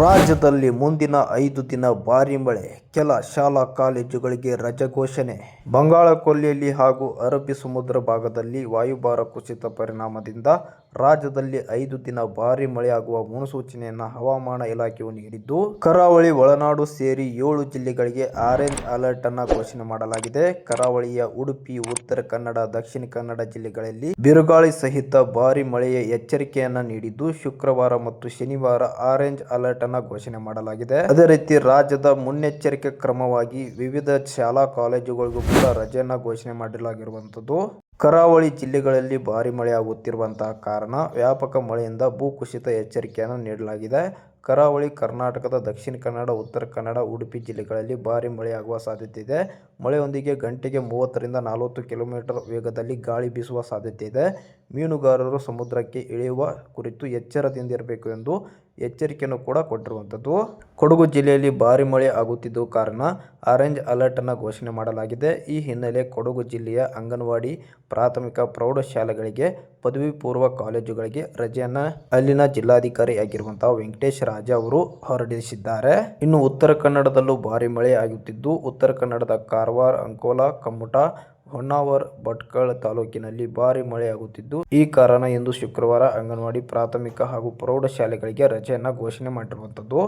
ರಾಜ್ಯದಲ್ಲಿ ಮುಂದಿನ ಐದು ದಿನ ಭಾರಿ ಮಳೆ, ಕೆಲ ಶಾಲಾ ಕಾಲೇಜುಗಳಿಗೆ ರಜೆ ಘೋಷಣೆ. ಬಂಗಾಳ ಕೊಲ್ಲಿಯಲ್ಲಿ ಹಾಗೂ ಅರಬ್ಬಿ ಸಮುದ್ರ ಭಾಗದಲ್ಲಿ ವಾಯುಭಾರ ಕುಸಿತ ಪರಿಣಾಮದಿಂದ ರಾಜ್ಯದಲ್ಲಿ ಐದು ದಿನ ಭಾರಿ ಮಳೆಯಾಗುವ ಮುನ್ಸೂಚನೆಯನ್ನು ಹವಾಮಾನ ಇಲಾಖೆಯು ನೀಡಿದ್ದು, ಕರಾವಳಿ ಒಳನಾಡು ಸೇರಿ ಏಳು ಜಿಲ್ಲೆಗಳಿಗೆ ಆರೆಂಜ್ ಅಲರ್ಟ್ ಅನ್ನು ಘೋಷಣೆ ಮಾಡಲಾಗಿದೆ. ಕರಾವಳಿಯ ಉಡುಪಿ, ಉತ್ತರ ಕನ್ನಡ, ದಕ್ಷಿಣ ಕನ್ನಡ ಜಿಲ್ಲೆಗಳಲ್ಲಿ ಬಿರುಗಾಳಿ ಸಹಿತ ಭಾರಿ ಮಳೆಯ ಎಚ್ಚರಿಕೆಯನ್ನು ನೀಡಿದ್ದು, ಶುಕ್ರವಾರ ಮತ್ತು ಶನಿವಾರ ಆರೆಂಜ್ ಅಲರ್ಟ್ ಅನ್ನ ಘೋಷಣೆ ಮಾಡಲಾಗಿದೆ. ಅದೇ ರೀತಿ ರಾಜ್ಯದ ಮುನ್ನೆಚ್ಚರಿಕೆ ಕ್ರಮವಾಗಿ ವಿವಿಧ ಶಾಲಾ ಕಾಲೇಜುಗಳಿಗೂ ಕೂಡ ರಜೆಯನ್ನ ಘೋಷಣೆ ಮಾಡಲಾಗಿರುವಂತದ್ದು ಕರಾವಳಿ ಜಿಲ್ಲೆಗಳಲ್ಲಿ ಭಾರಿ ಮಳೆ ಆಗುತ್ತಿರುವಂತಹ ಕಾರಣ ವ್ಯಾಪಕ ಮಳೆಯಿಂದ ಭೂಕುಸಿತ ಎಚ್ಚರಿಕೆಯನ್ನು ನೀಡಲಾಗಿದೆ. ಕರಾವಳಿ, ಕರ್ನಾಟಕದ ದಕ್ಷಿಣ ಕನ್ನಡ, ಉತ್ತರ ಕನ್ನಡ, ಉಡುಪಿ ಜಿಲ್ಲೆಗಳಲ್ಲಿ ಭಾರಿ ಮಳೆಯಾಗುವ ಸಾಧ್ಯತೆ ಇದೆ. ಮಳೆಯೊಂದಿಗೆ ಗಂಟೆಗೆ ಮೂವತ್ತರಿಂದ ನಲವತ್ತು ಕಿಲೋಮೀಟರ್ ವೇಗದಲ್ಲಿ ಗಾಳಿ ಬೀಸುವ ಸಾಧ್ಯತೆ ಇದೆ. ಮೀನುಗಾರರು ಸಮುದ್ರಕ್ಕೆ ಇಳಿಯುವ ಕುರಿತು ಎಚ್ಚರದಿಂದಿರಬೇಕು ಎಂದು ಎಚ್ಚರಿಕೆಯನ್ನು ಕೂಡ ಕೊಟ್ಟಿರುವಂಥದ್ದು. ಕೊಡಗು ಜಿಲ್ಲೆಯಲ್ಲಿ ಭಾರಿ ಮಳೆ ಆಗುತ್ತಿದ್ದು ಕಾರಣ ಆರೆಂಜ್ ಅಲರ್ಟನ್ನು ಘೋಷಣೆ ಮಾಡಲಾಗಿದೆ. ಈ ಹಿನ್ನೆಲೆ ಕೊಡಗು ಜಿಲ್ಲೆಯ ಅಂಗನವಾಡಿ, ಪ್ರಾಥಮಿಕ, ಪ್ರೌಢಶಾಲೆಗಳಿಗೆ, ಪದವಿ ಪೂರ್ವ ಕಾಲೇಜುಗಳಿಗೆ ರಜೆಯನ್ನು ಅಲ್ಲಿನ ಜಿಲ್ಲಾಧಿಕಾರಿ ಆಗಿರುವಂತಹ ವೆಂಕಟೇಶ್ ರಾಜ ಅವರು ಹೊರಡಿಸಿದ್ದಾರೆ. ಇನ್ನು ಉತ್ತರ ಕನ್ನಡದಲ್ಲೂ ಭಾರಿ ಮಳೆ ಆಗುತ್ತಿದ್ದು, ಉತ್ತರ ಕನ್ನಡದ ಕಾರವಾರ, ಅಂಕೋಲಾ, ಕಮ್ಮುಟ ಹೊನ್ನಾವರ್ ಭಟ್ಕಳ ತಾಲೂಕಿನಲ್ಲಿ ಭಾರಿ ಮಳೆಯಾಗುತ್ತಿದ್ದು, ಈ ಕಾರಣ ಇಂದು ಶುಕ್ರವಾರ ಅಂಗನವಾಡಿ ಪ್ರಾಥಮಿಕ ಹಾಗೂ ಪ್ರೌಢಶಾಲೆಗಳಿಗೆ ರಜೆಯನ್ನು ಘೋಷಣೆ ಮಾಡಿರುವಂಥದ್ದು.